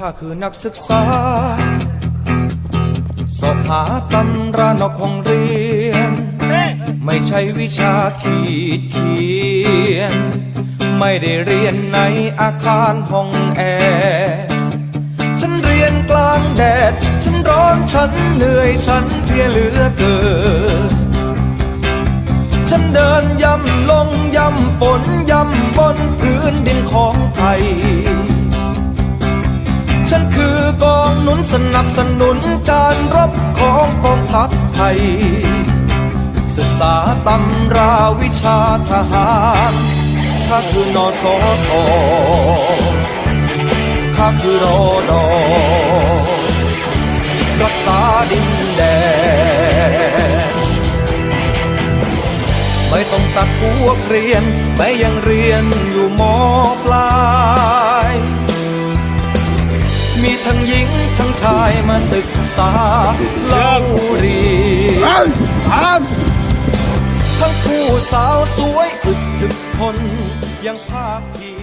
ข้าคือนักศึกษา สอบหาตำรานอกห้องเรียน ไม่ใช่วิชาขีดเขียน ไม่ได้เรียนในอาคารห้องแอร์ฉันเรียนกลางแดด ฉันร้อนฉันเหนื่อยฉันเพลียเหลือเกินฉันเดินย่ำลงย่ำฝนย่ำบนพื้นดินของไทย สนับสนุนการรบของกองทัพไทย ศึกษาตำราวิชาทหารข้าคือนอสอทอข้าคือรอดอรักษาดินแดน ไม่ต้องตัดพวกเรียนไม่ยังเรียนอยู่ม ทั้งหญิงทั้งชายมาศึกษาเล่าเรียนทั้งผู้สาวสวยอึดถึงทนยังภาคเพี